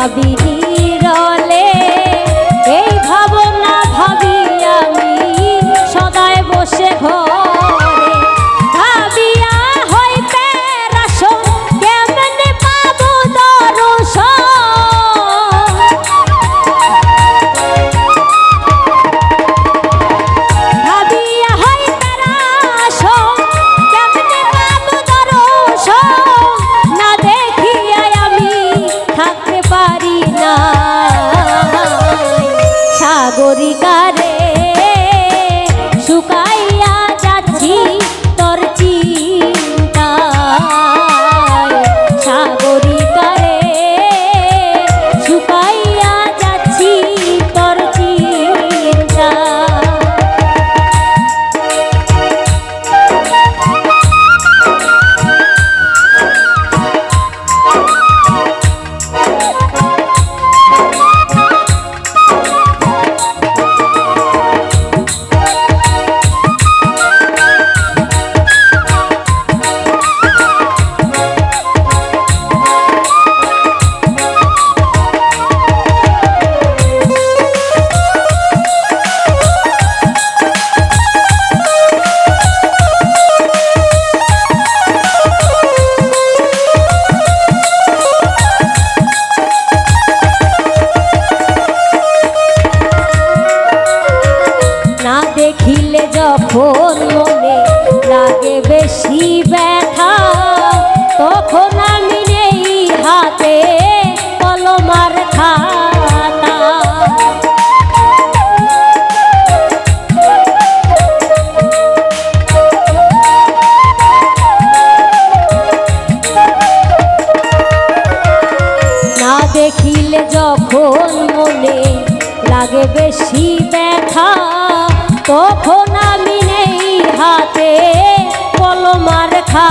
I'll be. দিলে যখন মনে লাগে বেশি ব্যথা তখন আমি নেই হাতে কলমার খা